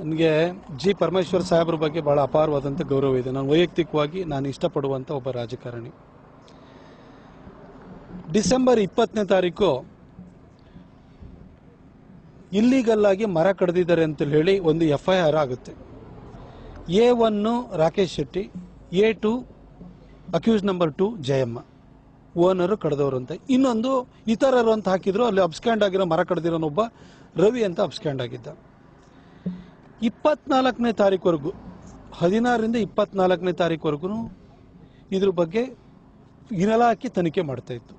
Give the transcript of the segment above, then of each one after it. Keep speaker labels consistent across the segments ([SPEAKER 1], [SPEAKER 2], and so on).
[SPEAKER 1] ನನಗೆ ಜಿ ಪರಮೇಶ್ವರ್ ಸಾಹೇಬ್ರ ಬಗ್ಗೆ ಬಹಳ ಅಪಾರವಾದಂಥ ಗೌರವ ಇದೆ. ನಾನು ವೈಯಕ್ತಿಕವಾಗಿ ನಾನು ಇಷ್ಟಪಡುವಂಥ ಒಬ್ಬ ರಾಜಕಾರಣಿ. ಡಿಸೆಂಬರ್ ಇಪ್ಪತ್ತನೇ ತಾರೀಕು ಇಲ್ಲಿಗಲ್ ಆಗಿ ಮರ ಕಡ್ದಿದ್ದಾರೆ ಅಂತ ಹೇಳಿ ಒಂದು ಎಫ್ ಐ ಆರ್ ಆಗುತ್ತೆ. A one Rakesh Shetty, A two accused number two Jayamma, owner ಕಡ್ದವರು ಅಂತ. ಇನ್ನೊಂದು ಇತರರು ಅಂತ ಹಾಕಿದ್ರು, ಅಲ್ಲಿ ಅಬ್ಸ್ಕ್ಯಾಂಡ್ ಆಗಿರೋ ಮರ ಕಡ್ದಿರೋನೊಬ್ಬ ರವಿ ಅಂತ ಅಬ್ಸ್ಕ್ಯಾಂಡ್ ಆಗಿದ್ದ. ಇಪ್ಪತ್ನಾಲ್ಕನೇ ತಾರೀಕುವರೆಗೂ, ಹದಿನಾರರಿಂದ ಇಪ್ಪತ್ನಾಲ್ಕನೇ ತಾರೀಕುವರೆಗೂ ಇದ್ರ ಬಗ್ಗೆ ಇನಲಾಕಿ ತನಿಖೆ ಮಾಡ್ತಾ ಇತ್ತು.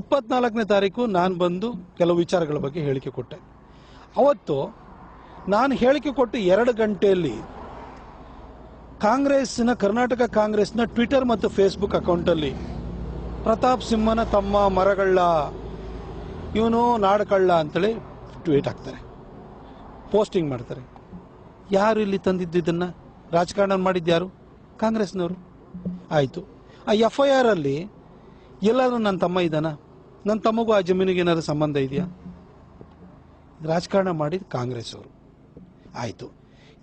[SPEAKER 1] ಇಪ್ಪತ್ನಾಲ್ಕನೇ ತಾರೀಕು ನಾನು ಬಂದು ಕೆಲವು ವಿಚಾರಗಳ ಬಗ್ಗೆ ಹೇಳಿಕೆ ಕೊಟ್ಟೆ. ಅವತ್ತು ನಾನು ಹೇಳಿಕೆ ಕೊಟ್ಟು ಎರಡು ಗಂಟೆಯಲ್ಲಿ ಕಾಂಗ್ರೆಸ್ನ ಕರ್ನಾಟಕ ಕಾಂಗ್ರೆಸ್ನ ಟ್ವಿಟರ್ ಮತ್ತು ಫೇಸ್ಬುಕ್ ಅಕೌಂಟಲ್ಲಿ ಪ್ರತಾಪ್ ಸಿಂಹನ ತಮ್ಮ ಮರಗಳ್ಳ, ಇವನು ನಾಡಕಳ್ಳ ಅಂತೇಳಿ ಟ್ವೀಟ್ ಹಾಕ್ತಾರೆ. ಪೋಸ್ಟಿಂಗ್ ಮಾಡ್ತಾರೆ. ಯಾರು ಇಲ್ಲಿ ತಂದಿದ್ದು ಇದನ್ನ? ರಾಜಕಾರಣ ಮಾಡಿದ್ದು ಯಾರು? ಕಾಂಗ್ರೆಸ್ನವರು. ಆಯಿತು. ಆ ಎಫ್ ಐ ಆರ್ ಅಲ್ಲಿ ಎಲ್ಲಾದ್ರೂ ನನ್ನ ತಮ್ಮ ಇದ್ದಾನ? ನನ್ನ ತಮ್ಮಗೂ ಆ ಜಮೀನಿಗೆ ಏನಾದ್ರು ಸಂಬಂಧ ಇದೆಯಾ? ರಾಜಕಾರಣ ಮಾಡಿದ ಕಾಂಗ್ರೆಸ್ ಅವರು ಆಯಿತು.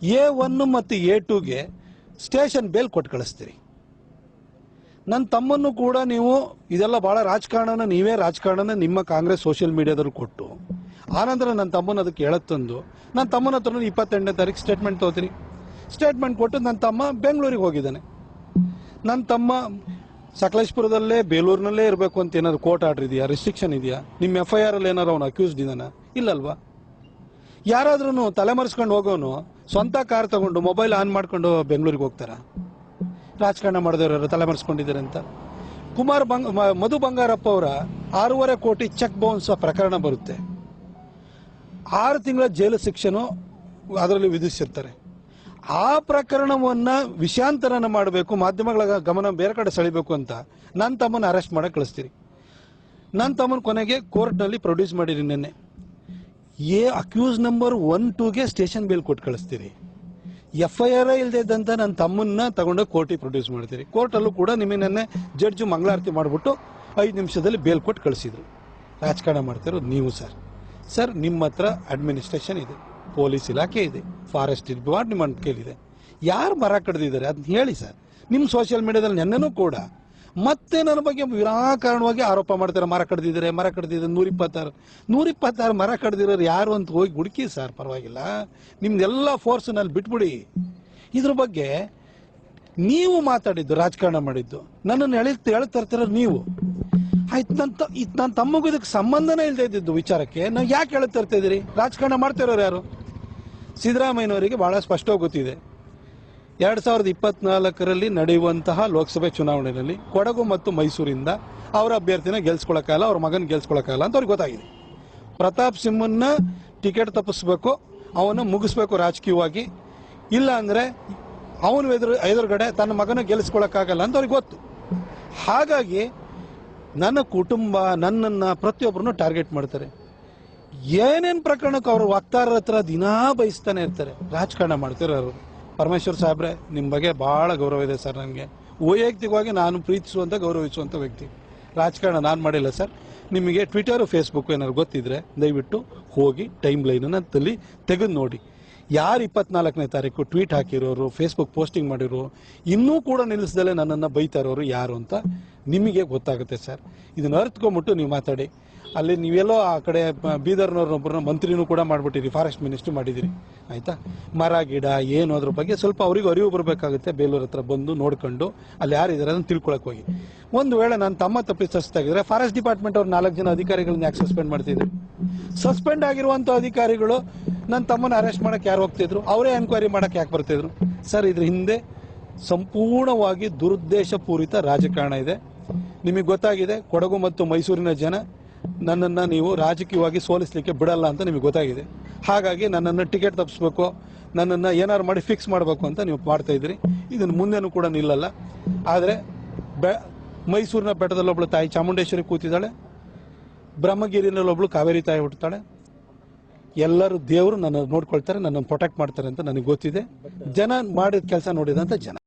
[SPEAKER 1] ಎ ಒನ್ ಮತ್ತು ಎ ಟೂಗೆ ಸ್ಟೇಷನ್ ಬೇಲ್ ಕೊಟ್ಟು ಕಳಿಸ್ತೀರಿ. ನನ್ನ ತಮ್ಮನ್ನು ಕೂಡ ನೀವು ಇದೆಲ್ಲ ಬಹಳ ರಾಜಕಾರಣನ, ನೀವೇ ರಾಜಕಾರಣನ ನಿಮ್ಮ ಕಾಂಗ್ರೆಸ್ ಸೋಷಿಯಲ್ ಮೀಡಿಯಾದಲ್ಲಿ ಕೊಟ್ಟು ಆನಂತರ ನನ್ನ ತಮ್ಮನ ಅದಕ್ಕೆ ಹೇಳತ್ತಂದು. ನನ್ನ ತಮ್ಮನ ಹತ್ರ ಇಪ್ಪತ್ತೆಂಟನೇ ತಾರೀಕು ಸ್ಟೇಟ್ಮೆಂಟ್ ತಗೋತೀನಿ ಸ್ಟೇಟ್ಮೆಂಟ್ ಕೊಟ್ಟು ನನ್ನ ತಮ್ಮ ಬೆಂಗಳೂರಿಗೆ ಹೋಗಿದ್ದಾನೆ. ನನ್ನ ತಮ್ಮ ಸಕಲೇಶ್ಪುರದಲ್ಲೇ ಬೇಲೂರಿನಲ್ಲೇ ಇರಬೇಕು ಅಂತ ಏನಾದ್ರು ಕೋರ್ಟ್ ಆರ್ಡರ್ ಇದೆಯಾ? ರಿಸ್ಟ್ರಿಕ್ಷನ್ ಇದೆಯಾ? ನಿಮ್ಮ ಎಫ್ ಐ ಆರ್ ಅಲ್ಲಿ ಏನಾರು ಅವನು ಅಕ್ಯೂಸ್ಡ್ ಇದ್ದಾನ? ಇಲ್ಲಲ್ವಾ? ಯಾರಾದ್ರೂ ತಲೆಮರೆಸ್ಕೊಂಡು ಹೋಗೋನು, ಸ್ವಂತ ಕಾರ್ ತಗೊಂಡು ಮೊಬೈಲ್ ಆನ್ ಮಾಡ್ಕೊಂಡು ಬೆಂಗಳೂರಿಗೆ ಹೋಗ್ತಾರ? ರಾಜಕಾರಣ ಮಾಡಿದವರು ತಲೆಮರೆಸ್ಕೊಂಡಿದ್ದಾರೆ ಅಂತ. ಕುಮಾರ್ ಮಧು ಬಂಗಾರಪ್ಪ ಅವರ ಆರೂವರೆ ಕೋಟಿ ಚೆಕ್ ಬೌನ್ಸ್ ಪ್ರಕರಣ ಬರುತ್ತೆ. ಆರು ತಿಂಗಳ ಜೈಲು ಶಿಕ್ಷೆನು ಅದರಲ್ಲಿ ವಿಧಿಸಿರ್ತಾರೆ. ಆ ಪ್ರಕರಣವನ್ನ ವಿಷಾಂತರನ ಮಾಡಬೇಕು, ಮಾಧ್ಯಮಗಳ ಗಮನ ಬೇರೆ ಕಡೆ ಸೆಳಿಬೇಕು ಅಂತ ನನ್ನ ತಮ್ಮನ ಅರೆಸ್ಟ್ ಮಾಡಕ್ಕೆ ಕಳಿಸ್ತೀರಿ. ನನ್ನ ತಮ್ಮನ ಕೊನೆಗೆ ಕೋರ್ಟ್ನಲ್ಲಿ ಪ್ರೊಡ್ಯೂಸ್ ಮಾಡಿರಿ ನಿನ್ನೆ. ಎ ಅಕ್ಯೂಸ್ ನಂಬರ್ ಒನ್ ಟೂಗೆ ಸ್ಟೇಷನ್ ಬೇಲ್ ಕೊಟ್ಟು ಕಳಿಸ್ತೀರಿ. ಎಫ್ ಐ ಆರ್ ಇಲ್ಲದೆ ಇದ್ದಂಥ ನನ್ನ ತಮ್ಮನ್ನ ತಗೊಂಡೋಗಿ ಕೋರ್ಟಿಗೆ ಪ್ರೊಡ್ಯೂಸ್ ಮಾಡ್ತೀರಿ. ಕೋರ್ಟಲ್ಲೂ ಕೂಡ ನಿಮಗೆ ನೆನ್ನೆ ಜಡ್ಜು ಮಂಗಳಾರತಿ ಮಾಡಿಬಿಟ್ಟು ಐದು ನಿಮಿಷದಲ್ಲಿ ಬೇಲ್ ಕೊಟ್ಟು ಕಳಿಸಿದ್ರು. ರಾಜಕಾರಣ ಮಾಡ್ತಿರೋದು ನೀವು ಸರ್. ಸರ್ ನಿಮ್ಮ ಹತ್ರ ಅಡ್ಮಿನಿಸ್ಟ್ರೇಷನ್ ಇದೆ, ಪೊಲೀಸ್ ಇಲಾಖೆ ಇದೆ ಫಾರೆಸ್ಟ್ ಡಿಪಾರ್ಟ್ಮೆಂಟ್ ಕೇಳಿದೆ. ಯಾರು ಮರ ಕಡ್ದಿದ್ದಾರೆ ಅದನ್ನ ಹೇಳಿ ಸರ್. ನಿಮ್ಮ ಸೋಷಿಯಲ್ ಮೀಡಿಯಾದಲ್ಲಿ ನೆನ್ನೆನೂ ಕೂಡ ಮತ್ತೆ ನನ್ನ ಬಗ್ಗೆ ವಿರಾಕಾರಣವಾಗಿ ಆರೋಪ ಮಾಡ್ತಾರೆ, ಮರ ಕಡ್ದಿದ್ದಾರೆ ಮರ ಕಡ್ದಿದ್ದಾರೆ, ನೂರಿಪ್ಪತ್ತಾರು ನೂರಿಪ್ಪತ್ತಾರು ಮರ ಕಡ್ದಿರೋರು ಯಾರು ಅಂತ ಹೋಗಿ ಹುಡುಕಿ ಸರ್, ಪರವಾಗಿಲ್ಲ. ನಿಮ್ದೆಲ್ಲ ಫೋರ್ಸ್ನಲ್ಲಿ ಬಿಟ್ಬಿಡಿ. ಇದ್ರ ಬಗ್ಗೆ ನೀವು ಮಾತಾಡಿದ್ದು, ರಾಜಕಾರಣ ಮಾಡಿದ್ದು, ನನ್ನನ್ನು ಎಳಿ ಹೇಳ್ತಾ ಇರ್ತೀರ ನೀವು. ಆಯ್ತು ನನ್ನ ತಮ್ಮಗೂ ಇದಕ್ಕೆ ಸಂಬಂಧನೇ ಇಲ್ಲದೆ ಇದ್ದಿದ್ದು ವಿಚಾರಕ್ಕೆ. ನಾವು ಯಾಕೆ ಹೇಳುತ್ತಾ ಇರ್ತಾ ಇದ್ದೀರಿ? ರಾಜಕಾರಣ ಮಾಡ್ತಿರೋರು ಯಾರು? ಸಿದ್ದರಾಮಯ್ಯನವರಿಗೆ ಬಹಳ ಸ್ಪಷ್ಟವಾಗಿ ಗೊತ್ತಿದೆ. ಎರಡು ಸಾವಿರದ ಇಪ್ಪತ್ನಾಲ್ಕರಲ್ಲಿ ನಡೆಯುವಂತಹ ಲೋಕಸಭೆ ಚುನಾವಣೆಯಲ್ಲಿ ಕೊಡಗು ಮತ್ತು ಮೈಸೂರಿಂದ ಅವರ ಅಭ್ಯರ್ಥಿನ ಗೆಲ್ಸ್ಕೊಳಕ್ಕಾಗಲ್ಲ, ಅವ್ರ ಮಗನ ಗೆಲ್ಸ್ಕೊಳಕ್ಕಾಗಲ್ಲ ಅಂತ ಅವ್ರಿಗೆ ಗೊತ್ತಾಗಿದೆ. ಪ್ರತಾಪ್ ಸಿಂಹನ್ನ ಟಿಕೆಟ್ ತಪ್ಪಿಸ್ಬೇಕು, ಅವನ್ನ ಮುಗಿಸ್ಬೇಕು ರಾಜಕೀಯವಾಗಿ. ಇಲ್ಲ ಅಂದ್ರೆ ಅವನು ಎದುರು, ಎದುರುಗಡೆ ತನ್ನ ಮಗನ ಗೆಲ್ಲಿಸ್ಕೊಳಕ್ಕಾಗಲ್ಲ ಅಂತ ಅವ್ರಿಗೆ ಗೊತ್ತು. ಹಾಗಾಗಿ ನನ್ನ ಕುಟುಂಬ ನನ್ನನ್ನ ಪ್ರತಿಯೊಬ್ಬರನ್ನು ಟಾರ್ಗೆಟ್ ಮಾಡ್ತಾರೆ. ಏನೇನು ಪ್ರಕರಣಕ್ಕೆ ಅವರು ವಕ್ತಾರರ ಹತ್ರ ದಿನಾ ಬಯಸ್ತಾನೆ ಇರ್ತಾರೆ. ರಾಜಕಾರಣ ಅವರು. ಪರಮೇಶ್ವರ್ ಸಾಹೇಬ್ರೆ ನಿಮ್ಮ ಬಗ್ಗೆ ಭಾಳ ಗೌರವ ಇದೆ ಸರ್ ನನಗೆ ವೈಯಕ್ತಿಕವಾಗಿ ನಾನು ಪ್ರೀತಿಸುವಂಥ ಗೌರವಿಸುವಂಥ ವ್ಯಕ್ತಿ. ರಾಜಕಾರಣ ನಾನು ಮಾಡಿಲ್ಲ ಸರ್. ನಿಮಗೆ ಟ್ವಿಟರು ಫೇಸ್ಬುಕ್ ಏನಾದ್ರು ಗೊತ್ತಿದ್ರೆ ದಯವಿಟ್ಟು ಹೋಗಿ ಟೈಮ್ ಲೈನನ್ನು ತಲ್ಲಿ ತೆಗೆದು ನೋಡಿ. ಯಾರು ಇಪ್ಪತ್ನಾಲ್ಕನೇ ತಾರೀಕು ಟ್ವೀಟ್ ಹಾಕಿರೋರು ಫೇಸ್ಬುಕ್ ಪೋಸ್ಟಿಂಗ್ ಮಾಡಿರೋ, ಇನ್ನೂ ಕೂಡ ನಿಲ್ಲಿಸ್ದಲೇ ನನ್ನನ್ನು ಬೈತಾ ಇರೋರು ಯಾರು ಅಂತ ನಿಮಗೆ ಗೊತ್ತಾಗುತ್ತೆ ಸರ್. ಇದನ್ನು ಅರ್ತ್ಕೊಂಬಿಟ್ಟು ನೀವು ಮಾತಾಡಿ. ಅಲ್ಲಿ ನೀವೆಲ್ಲೋ ಆ ಕಡೆ ಬೀದರ್ನವ್ರನ್ನೊಬ್ಬರನ್ನ ಮಂತ್ರಿನೂ ಕೂಡ ಮಾಡಿಬಿಟ್ಟಿರಿ ಫಾರೆಸ್ಟ್ ಮಿನಿಸ್ಟ್ರಿ ಮಾಡಿದಿರಿ. ಆಯಿತಾ? ಮರ, ಗಿಡ, ಏನು ಅದ್ರ ಬಗ್ಗೆ ಸ್ವಲ್ಪ ಅವ್ರಿಗೆ ಅರಿವು ಬರಬೇಕಾಗುತ್ತೆ. ಬೇಲೂರು ಹತ್ರ ಬಂದು ನೋಡ್ಕೊಂಡು ಅಲ್ಲಿ ಯಾರಿದ್ದಾರೆ ಅದನ್ನು ತಿಳ್ಕೊಳಕ್ಕೆ ಹೋಗಿ. ಒಂದು ವೇಳೆ ನಾನು ತಮ್ಮ ತಪ್ಪಿಸ್ತಾಗಿದ್ರೆ ಫಾರೆಸ್ಟ್ ಡಿಪಾರ್ಟ್ಮೆಂಟ್ ಅವ್ರು ನಾಲ್ಕು ಜನ ಅಧಿಕಾರಿಗಳನ್ನ ಯಾಕೆ ಸಸ್ಪೆಂಡ್ ಮಾಡ್ತಿದ್ರು? ಸಸ್ಪೆಂಡ್ ಆಗಿರುವಂತ ಅಧಿಕಾರಿಗಳು ನನ್ನ ತಮ್ಮನ ಅರೆಸ್ಟ್ ಮಾಡಕ್ಕೆ ಯಾರು ಹೋಗ್ತಿದ್ರು? ಅವರೇ ಎನ್ಕ್ವೈರಿ ಮಾಡಕ್ಕೆ ಯಾಕೆ ಬರ್ತಿದ್ರು? ಸರ್ ಇದ್ರ ಹಿಂದೆ ಸಂಪೂರ್ಣವಾಗಿ ದುರುದ್ದೇಶಪೂರಿತ ರಾಜಕಾರಣ ಇದೆ. ನಿಮಗೆ ಗೊತ್ತಾಗಿದೆ, ಕೊಡಗು ಮತ್ತು ಮೈಸೂರಿನ ಜನ ನನ್ನನ್ನು ನೀವು ರಾಜಕೀಯವಾಗಿ ಸೋಲಿಸಲಿಕ್ಕೆ ಬಿಡಲ್ಲ ಅಂತ ನಿಮಗೆ ಗೊತ್ತಾಗಿದೆ. ಹಾಗಾಗಿ ನನ್ನನ್ನು ಟಿಕೆಟ್ ತಪ್ಪಿಸ್ಬೇಕು ನನ್ನನ್ನು ಏನಾರು ಮಾಡಿ ಫಿಕ್ಸ್ ಮಾಡಬೇಕು ಅಂತ ನೀವು ಮಾಡ್ತಾ ಇದ್ದೀರಿ ಇದನ್ನು ಮುಂದೆನೂ ಕೂಡ ನಿಲ್ಲಲ್ಲ. ಆದರೆ ಬೆ ಮೈಸೂರಿನ ಬೆಟ್ಟದಲ್ಲೊಬ್ಬಳು ತಾಯಿ ಚಾಮುಂಡೇಶ್ವರಿ ಕೂತಿದ್ದಾಳೆ. ಬ್ರಹ್ಮಗಿರಿನಲ್ಲೊಬ್ಳು ಕಾವೇರಿ ತಾಯಿ ಹುಟ್ಟುತ್ತಾಳೆ. ಎಲ್ಲರೂ ದೇವರು ನನ್ನ ನೋಡ್ಕೊಳ್ತಾರೆ, ನನ್ನನ್ನು ಪ್ರೊಟೆಕ್ಟ್ ಮಾಡ್ತಾರೆ ಅಂತ ನನಗೆ ಗೊತ್ತಿದೆ. ಜನ ಮಾಡಿದ ಕೆಲಸ ನೋಡಿದಂತ ಜನ.